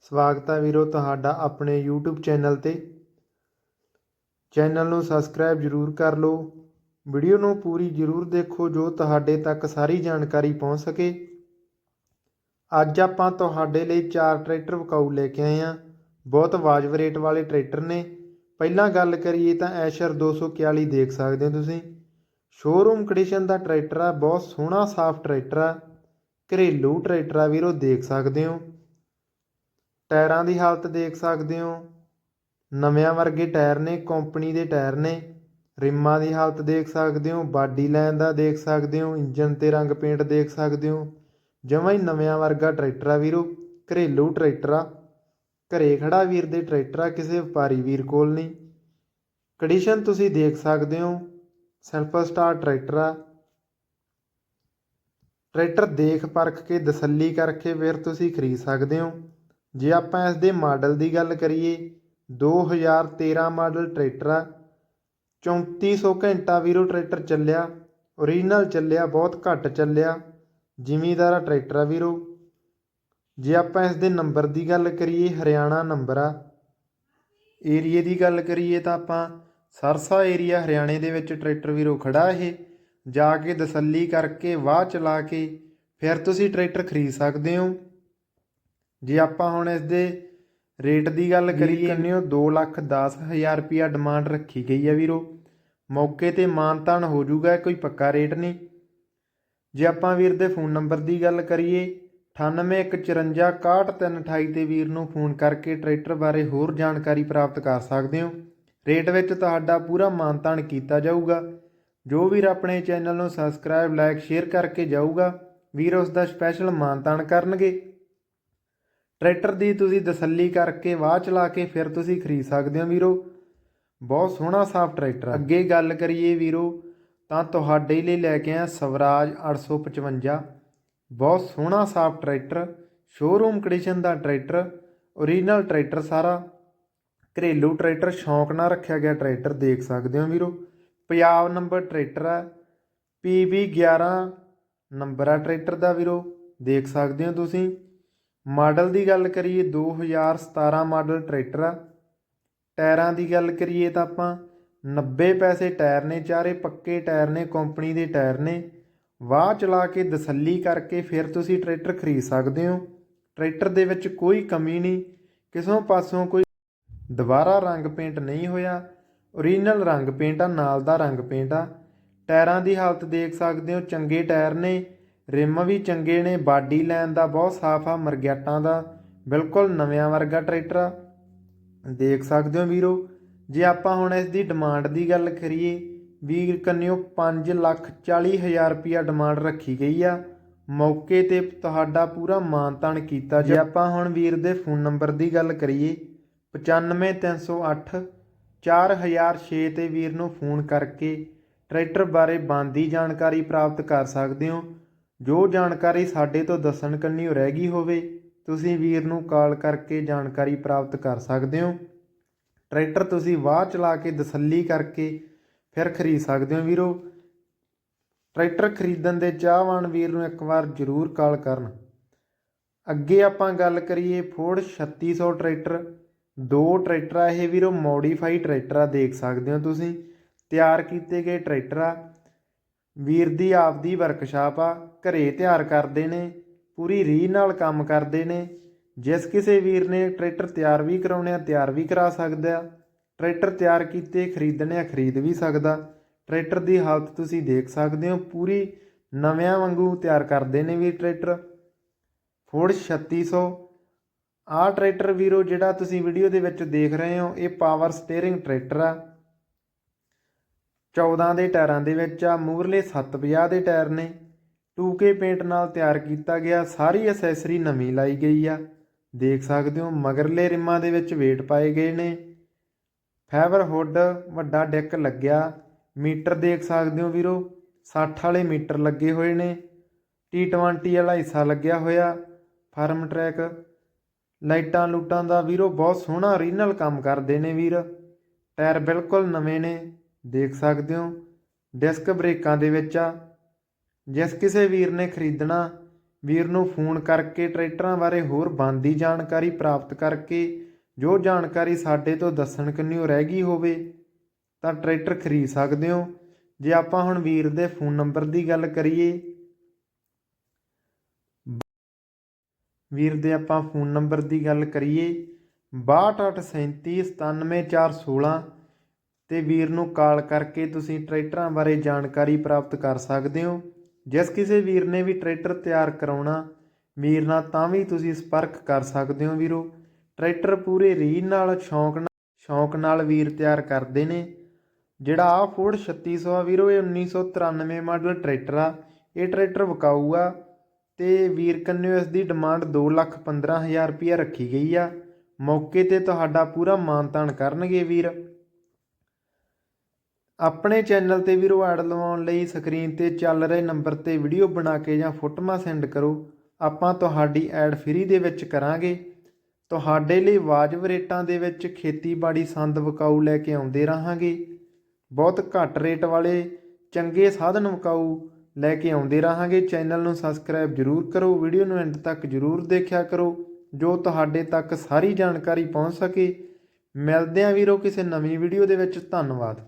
ਸਵਾਗਤ ਹੈ ਵੀਰੋ ਤੁਹਾਡਾ ਆਪਣੇ YouTube ਚੈਨਲ ਤੇ। ਚੈਨਲ ਨੂੰ ਸਬਸਕ੍ਰਾਈਬ ਜਰੂਰ ਕਰ ਲਓ। ਵੀਡੀਓ ਨੂੰ ਪੂਰੀ ਜਰੂਰ ਦੇਖੋ ਜੋ ਤੁਹਾਡੇ ਤੱਕ ਸਾਰੀ ਜਾਣਕਾਰੀ ਪਹੁੰਚ ਸਕੇ। ਅੱਜ ਆਪਾਂ ਤੁਹਾਡੇ ਲਈ ਚਾਰ ਟਰੈਕਟਰ ਵਿਕਾਊ ਲੈ ਕੇ ਆਏ ਹਾਂ। ਬਹੁਤ ਵਾਜਬ ਰੇਟ ਵਾਲੇ ਟਰੈਕਟਰ ਨੇ। ਪਹਿਲਾਂ ਗੱਲ ਕਰੀਏ ਤਾਂ ਐਸ਼ਰ 241 ਦੇਖ ਸਕਦੇ ਹੋ ਤੁਸੀਂ। ਸ਼ੋਰੂਮ ਕੰਡੀਸ਼ਨ ਦਾ ਟਰੈਕਟਰ ਆ, ਬਹੁਤ ਸੋਹਣਾ ਸਾਫ਼ ਟਰੈਕਟਰ ਆ। ਘਰੇਲੂ ਟਰੈਕਟਰ ਆ ਵੀਰੋ, ਦੇਖ ਸਕਦੇ ਹੋ। ਟਾਇਰਾਂ ਦੀ ਹਾਲਤ ਦੇਖ ਸਕਦੇ ਹੋ। ਨਵਿਆਂ ਵਰਗੇ ਟਾਇਰ ਨੇ, ਕੰਪਨੀ ਦੇ ਟਾਇਰ ਨੇ। ਰਿੰਮਾਂ ਦੀ ਹਾਲਤ ਦੇਖ ਸਕਦੇ ਹੋ, ਬਾਡੀ ਲਾਈਨ ਦਾ ਦੇਖ ਸਕਦੇ ਹੋ ਇੰਜਨ ਤੇ ਰੰਗ ਪੇਂਟ ਦੇਖ ਸਕਦੇ ਹੋ। ਜਮਾਂ ਹੀ ਨਵਿਆਂ ਵਰਗਾ ਟਰੈਕਟਰ ਆ ਵੀਰੋ, ਘਰੇਲੂ ਟਰੈਕਟਰ ਆ। ਘਰੇ ਖੜਾ ਵੀਰ ਦੇ ਟਰੈਕਟਰ ਆ, ਕਿਸੇ ਵਪਾਰੀ ਵੀਰ ਕੋਲ ਨਹੀਂ। ਕੰਡੀਸ਼ਨ ਤੁਸੀਂ ਦੇਖ ਸਕਦੇ ਹੋ ਸੈਲਫ ਸਟਾਰ ਟਰੈਕਟਰ ਆ। ਟਰੈਕਟਰ ਦੇਖ ਪਰਖ ਕੇ ਤਸੱਲੀ ਕਰਕੇ ਫਿਰ ਤੁਸੀਂ ਖਰੀਦ ਸਕਦੇ ਹੋ। ਜੇ ਆਪਾਂ ਇਸ ਦੇ ਮਾਡਲ ਦੀ ਗੱਲ ਕਰੀਏ 2013 ਮਾਡਲ ਟਰੈਕਟਰ ਆ 3400 ਘੰਟਾ ਵੀਰੋ ਟਰੈਕਟਰ ਚੱਲਿਆ ਓਰੀਜਨਲ ਚੱਲਿਆ, ਬਹੁਤ ਘੱਟ ਚੱਲਿਆ, ਜ਼ਿਮੀਦਾਰਾ ਟਰੈਕਟਰ ਆ ਵੀਰੋ। ਜੇ ਆਪਾਂ ਇਸ ਦੇ ਨੰਬਰ ਦੀ ਗੱਲ ਕਰੀਏ, ਹਰਿਆਣਾ ਨੰਬਰ ਆ। ਏਰੀਏ ਦੀ ਗੱਲ ਕਰੀਏ ਤਾਂ ਆਪਾਂ ਸਰਸਾ ਏਰੀਆ ਹਰਿਆਣੇ ਦੇ ਵਿੱਚ ਟਰੈਕਟਰ ਵੀਰੋ ਖੜਾ ਇਹ, ਜਾ ਕੇ ਤਸੱਲੀ ਕਰਕੇ, ਵਾਹ ਚਲਾ ਕੇ, ਫਿਰ ਤੁਸੀਂ ਟਰੈਕਟਰ ਖਰੀਦ ਸਕਦੇ ਹੋ। ਜੇ ਆਪਾਂ ਹੁਣ ਇਸ ਦੇ ਰੇਟ ਦੀ ਗੱਲ ਕਰੀਏ ਕੰਨਿਓ 2 ਲੱਖ 10 ਹਜ਼ਾਰ ਰੁਪਿਆ ਡਿਮਾਂਡ ਰੱਖੀ ਗਈ ਹੈ ਵੀਰੋ। ਮੌਕੇ ਤੇ ਮਾਨਤਾਨ ਹੋ ਜਾਊਗਾ ਕੋਈ ਪੱਕਾ ਰੇਟ ਨਹੀਂ। ਜੇ ਆਪਾਂ ਵੀਰ ਦੇ ਫੋਨ ਨੰਬਰ ਦੀ ਗੱਲ ਕਰੀਏ 9815416328 ਤੇ ਵੀਰ ਨੂੰ ਫੋਨ ਕਰਕੇ ਟਰੈਕਟਰ ਬਾਰੇ ਹੋਰ ਜਾਣਕਾਰੀ ਪ੍ਰਾਪਤ ਕਰ ਸਕਦੇ ਹੋ। ਰੇਟ ਵਿੱਚ ਤੁਹਾਡਾ ਪੂਰਾ ਮਾਨਤਾਨ ਕੀਤਾ ਜਾਊਗਾ। ਜੋ ਵੀਰ ਆਪਣੇ ਚੈਨਲ ਨੂੰ ਸਬਸਕ੍ਰਾਈਬ ਲਾਈਕ ਸ਼ੇਅਰ ਕਰਕੇ ਜਾਊਗਾ ਵੀਰ ਉਸ ਦਾ ਸਪੈਸ਼ਲ ਮਾਨਤਾਨ ਕਰਨਗੇ। ਟਰੈਕਟਰ ਦੀ ਤੁਸੀਂ ਤਸੱਲੀ ਕਰਕੇ ਵਾਹ ਚਲਾ ਕੇ ਫਿਰ ਤੁਸੀਂ ਖਰੀਦ ਸਕਦੇ ਹੋ ਵੀਰੋ। ਬਹੁਤ ਸੋਹਣਾ ਸਾਫ਼ ਟਰੈਕਟਰ ਅੱਗੇ ਗੱਲ ਕਰੀਏ ਵੀਰੋ, ਤਾਂ ਤੁਹਾਡੇ ਲਈ ਲੈ ਕੇ ਆਇਆ ਸਵਰਾਜ 855 ਬਹੁਤ ਸੋਹਣਾ ਸਾਫ਼ ਟਰੈਕਟਰ ਸ਼ੋਰੂਮ ਕੰਡੀਸ਼ਨ ਦਾ ਟਰੈਕਟਰ ਓਰੀਜਨਲ ਟਰੈਕਟਰ ਸਾਰਾ। ਘਰੇਲੂ ਟਰੈਕਟਰ ਸ਼ੌਂਕ ਨਾਲ ਰੱਖਿਆ ਗਿਆ ਟਰੈਕਟਰ ਦੇਖ ਸਕਦੇ ਹੋ ਵੀਰੋ। ਪੰਜਾਬ ਨੰਬਰ ਟਰੈਕਟਰ ਆ। PB 11 ਨੰਬਰ ਆ ਟਰੈਕਟਰ ਦਾ ਵੀਰੋ, ਦੇਖ ਸਕਦੇ ਹੋ ਤੁਸੀਂ। ਮਾਡਲ ਦੀ ਗੱਲ ਕਰੀਏ 2017 ਮਾਡਲ ਟਰੈਕਟਰ ਆ। ਟਾਇਰਾਂ ਦੀ ਗੱਲ ਕਰੀਏ ਤਾਂ ਆਪਾਂ 90 ਪੈਸੇ ਟਾਇਰ ਨੇ ਚਾਰੇ, ਪੱਕੇ ਟਾਇਰ ਨੇ, ਕੰਪਨੀ ਦੇ ਟਾਇਰ ਨੇ। ਵਾਹ ਚਲਾ ਕੇ ਤਸੱਲੀ ਕਰਕੇ ਫਿਰ ਤੁਸੀਂ ਟਰੈਕਟਰ ਖਰੀਦ ਸਕਦੇ ਹੋ। ਟਰੈਕਟਰ ਦੇ ਵਿੱਚ ਕੋਈ ਕਮੀ ਨਹੀਂ, ਕਿਸੋਂ ਪਾਸੋਂ ਕੋਈ ਦੁਬਾਰਾ ਰੰਗ ਪੇਂਟ ਨਹੀਂ ਹੋਇਆ। ਓਰੀਜਨਲ ਰੰਗ ਪੇਂਟ ਆ, ਨਾਲ ਦਾ ਰੰਗ ਪੇਂਟ ਆ। ਟਾਇਰਾਂ ਦੀ ਹਾਲਤ ਦੇਖ ਸਕਦੇ ਹੋ, ਚੰਗੇ ਟਾਇਰ ਨੇ। ਰਿਮ ਵੀ ਚੰਗੇ ਨੇ, ਬਾਡੀ ਲਾਈਨ ਦਾ ਬਹੁਤ ਸਾਫ਼ ਆ, ਮਰਗੈਟਾਂ ਦਾ। ਬਿਲਕੁਲ ਨਵਿਆਂ ਵਰਗਾ ਟਰੈਕਟਰ ਆ। ਦੇਖ ਸਕਦੇ ਹੋ ਵੀਰੋ, ਜੇ ਆਪਾਂ ਹੁਣ ਇਸ ਦੀ ਡਿਮਾਂਡ ਦੀ ਗੱਲ ਕਰੀਏ, ਵੀਰ ਕੰਨਿਓ 5 ਲੱਖ 40 ਹਜ਼ਾਰ ਰੁਪਿਆ ਡਿਮਾਂਡ ਰੱਖੀ ਗਈ ਆ। ਮੌਕੇ ਤੇ ਤੁਹਾਡਾ ਪੂਰਾ ਮਾਨਤਾਨ ਕੀਤਾ ਜੇ ਆਪਾਂ ਹੁਣ ਵੀਰ ਦੇ ਫੋਨ ਨੰਬਰ ਦੀ ਗੱਲ ਕਰੀਏ 95308 4006 ਤੇ ਵੀਰ ਨੂੰ ਫੋਨ ਕਰਕੇ ਟਰੈਕਟਰ ਬਾਰੇ ਬੰਦੀ ਜਾਣਕਾਰੀ ਪ੍ਰਾਪਤ ਕਰ ਸਕਦੇ ਹੋ। ਜੋ ਜਾਣਕਾਰੀ ਸਾਡੇ ਤੋਂ ਦੱਸਣ ਕੰਨਿਓ ਰਹਿ ਗਈ ਹੋਵੇ, ਤੁਸੀਂ ਵੀਰ ਨੂੰ ਕਾਲ ਕਰਕੇ ਜਾਣਕਾਰੀ ਪ੍ਰਾਪਤ ਕਰ ਸਕਦੇ ਹੋ। ਟਰੈਕਟਰ ਤੁਸੀਂ ਵਾਹ ਚਲਾ ਕੇ ਤਸੱਲੀ ਕਰਕੇ ਫਿਰ ਖਰੀਦ ਸਕਦੇ ਹੋ ਵੀਰੋ। ਟਰੈਕਟਰ ਖਰੀਦਣ ਦੇ ਚਾਹਵਾਨ ਵੀਰ ਨੂੰ ਇੱਕ ਵਾਰ ਜ਼ਰੂਰ ਕਾਲ ਕਰਨ। ਅੱਗੇ ਆਪਾਂ ਗੱਲ ਕਰੀਏ ਫੋਰਡ 3600 ਟਰੈਕਟਰ। ਦੋ ਟਰੈਕਟਰ ਇਹ ਵੀਰੋ, ਮੋਡੀਫਾਈ ਟਰੈਕਟਰ ਆ ਦੇਖ ਸਕਦੇ ਹੋ ਤੁਸੀਂ। ਤਿਆਰ ਕੀਤੇ ਗਏ ਟਰੈਕਟਰ ਆ ਵੀਰ ਦੀ ਆਪਦੀ ਵਰਕਸ਼ਾਪ ਆ, ਘਰੇ ਤਿਆਰ ਕਰਦੇ ਨੇ, ਪੂਰੀ ਰੀਹ ਨਾਲ ਕੰਮ ਕਰਦੇ ਨੇ। ਜਿਸ ਕਿਸੇ ਵੀਰ ਨੇ ਟਰੈਕਟਰ ਤਿਆਰ ਵੀ ਕਰਾਉਣੇ ਆ, ਤਿਆਰ ਵੀ ਕਰਾ ਸਕਦਾ ਆ। ਟਰੈਕਟਰ ਤਿਆਰ ਕੀਤੇ, ਖਰੀਦਣੇ ਆ, ਖਰੀਦ ਵੀ ਸਕਦਾ। ਟਰੈਕਟਰ ਦੀ ਹਾਲਤ ਤੁਸੀਂ ਦੇਖ ਸਕਦੇ ਹੋ, ਪੂਰੀ ਨਵਿਆਂ ਵਾਂਗੂ ਤਿਆਰ ਕਰਦੇ ਨੇ ਵੀ ਟਰੈਕਟਰ। ਫੋਰਡ 3600 ਆਹ ਟਰੈਕਟਰ ਵੀਰੋ, ਜਿਹੜਾ ਤੁਸੀਂ ਵੀਡੀਓ ਦੇ ਵਿੱਚ ਦੇਖ ਰਹੇ ਹੋ, ਇਹ ਪਾਵਰ ਸਟੀਅਰਿੰਗ ਟਰੈਕਟਰ ਆ। 14 ਦੇ ਟਾਇਰਾਂ ਦੇ ਵਿੱਚ ਆ ਮੂਰਲੇ 750 ਦੇ ਟਾਇਰ ਨੇ। 2K ਪੇਂਟ ਨਾਲ ਤਿਆਰ ਕੀਤਾ ਗਿਆ, ਸਾਰੀ ਐਸੈਸਰੀ ਨਵੀਂ ਲਾਈ ਗਈ ਆ। ਦੇਖ ਸਕਦੇ ਹੋ, ਮਗਰਲੇ ਰਿਮਾਂ ਦੇ ਵਿੱਚ ਵੇਟ ਪਾਏ ਗਏ ਨੇ। ਫਾਈਬਰ ਹੁੱਡ, ਵੱਡਾ ਡੈਕ ਲੱਗਿਆ। ਮੀਟਰ ਦੇਖ ਸਕਦੇ ਹੋ ਵੀਰੋ 60 ਵਾਲੇ ਮੀਟਰ ਲੱਗੇ ਹੋਏ ਨੇ। T20 ਵਾਲਾ ਹਿੱਸਾ ਲੱਗਿਆ ਹੋਇਆ, ਫਾਰਮ ਟਰੈਕ। ਲਾਈਟਾਂ ਲੂਟਾਂ ਦਾ ਵੀਰੋ, ਬਹੁਤ ਸੋਹਣਾ ਓਰੀਜਨਲ ਕੰਮ ਕਰਦੇ ਨੇ ਵੀਰ। ਟਾਇਰ ਬਿਲਕੁਲ ਨਵੇਂ ਨੇ। ਦੇਖ ਸਕਦੇ ਹੋ, ਡਿਸਕ ਬ੍ਰੇਕਾਂ ਦੇ ਵਿੱਚ ਆ। ਜਿਸ ਕਿਸੇ ਵੀਰ ਨੇ ਖਰੀਦਣਾ, ਵੀਰ ਨੂੰ ਫੋਨ ਕਰਕੇ ਟਰੈਕਟਰਾਂ ਬਾਰੇ ਹੋਰ ਬਣਦੀ ਜਾਣਕਾਰੀ ਪ੍ਰਾਪਤ ਕਰਕੇ, ਜੋ ਜਾਣਕਾਰੀ ਸਾਡੇ ਤੋਂ ਦੱਸਣ ਕਿੰਨੀ ਰਹਿ ਗਈ ਹੋਵੇ, ਤਾਂ ਟਰੈਕਟਰ ਖਰੀਦ ਸਕਦੇ ਹੋ। ਜੇ ਆਪਾਂ ਹੁਣ ਵੀਰ ਦੇ ਫੋਨ ਨੰਬਰ ਦੀ ਗੱਲ ਕਰੀਏ, ਵੀਰ ਦੇ ਆਪਾਂ ਫੋਨ ਨੰਬਰ ਦੀ ਗੱਲ ਕਰੀਏ 6287397416 ਤੇ ਵੀਰ ਨੂੰ ਕਾਲ ਕਰਕੇ ਤੁਸੀਂ ਟਰੈਕਟਰਾਂ ਬਾਰੇ ਜਾਣਕਾਰੀ ਪ੍ਰਾਪਤ ਕਰ ਸਕਦੇ ਹੋ। ਜਿਸ ਕਿਸੇ ਵੀਰ ਨੇ ਵੀ ਟਰੈਕਟਰ ਤਿਆਰ ਕਰਾਉਣਾ, ਵੀਰ ਨਾਲ ਤਾਂ ਵੀ ਤੁਸੀਂ ਸੰਪਰਕ ਕਰ ਸਕਦੇ ਹੋ ਵੀਰੋ। ਟਰੈਕਟਰ ਪੂਰੇ ਰੀਝ ਨਾਲ, ਸ਼ੌਂਕ ਨਾਲ ਸ਼ੌਂਕ ਨਾਲ ਵੀਰ ਤਿਆਰ ਕਰਦੇ ਨੇ। ਜਿਹੜਾ ਆ ਫੋਰਡ 3600 ਆ ਵੀਰੋ, ਇਹ 1993 ਮਾਡਲ ਟਰੈਕਟਰ ਆ। ਇਹ ਟਰੈਕਟਰ ਵਿਕਾਊ ਆ ਤੇ ਵੀਰ ਕੰਨਿਓ ਇਸ ਦੀ ਡਿਮਾਂਡ 215000 ਰੁਪਇਆ ਰੱਖੀ ਗਈ ਆ। ਮੌਕੇ ਤੇ ਤੁਹਾਡਾ ਪੂਰਾ ਮਾਨਤਾਨ ਕਰਨਗੇ ਵੀਰ। ਆਪਣੇ ਚੈਨਲ ਤੇ ਵੀਰੋ ਐਡ ਲਵਾਉਣ ਲਈ ਸਕਰੀਨ ਤੇ ਚੱਲ ਰਹੇ ਨੰਬਰ ਤੇ ਵੀਡੀਓ ਬਣਾ ਕੇ ਜਾਂ ਫੋਟੋਆਂ ਸੈਂਡ ਕਰੋ। ਆਪਾਂ ਤੁਹਾਡੀ ਐਡ ਫ੍ਰੀ ਦੇ ਵਿੱਚ ਕਰਾਂਗੇ। ਤੁਹਾਡੇ ਲਈ ਵਾਜਬ ਰੇਟਾਂ ਦੇ ਵਿੱਚ ਖੇਤੀਬਾੜੀ ਸੰਦ ਵਿਕਾਊ ਲੈ ਕੇ ਆਉਂਦੇ ਰਹਾਂਗੇ। ਬਹੁਤ ਘੱਟ ਰੇਟ ਵਾਲੇ ਚੰਗੇ ਸਾਧਨ ਵਿਕਾਊ ਲੈ ਕੇ ਆਉਂਦੇ ਰਹਾਂਗੇ। ਚੈਨਲ ਨੂੰ ਸਬਸਕ੍ਰਾਈਬ ਜਰੂਰ ਕਰੋ, ਵੀਡੀਓ ਨੂੰ ਐਂਡ ਤੱਕ ਜਰੂਰ ਦੇਖਿਆ ਕਰੋ, ਜੋ ਤੁਹਾਡੇ ਤੱਕ ਸਾਰੀ ਜਾਣਕਾਰੀ ਪਹੁੰਚ ਸਕੇ। ਮਿਲਦੇ ਆਂ ਵੀਰੋ ਕਿਸੇ ਨਵੀਂ ਵੀਡੀਓ ਦੇ ਵਿੱਚ। ਧੰਨਵਾਦ।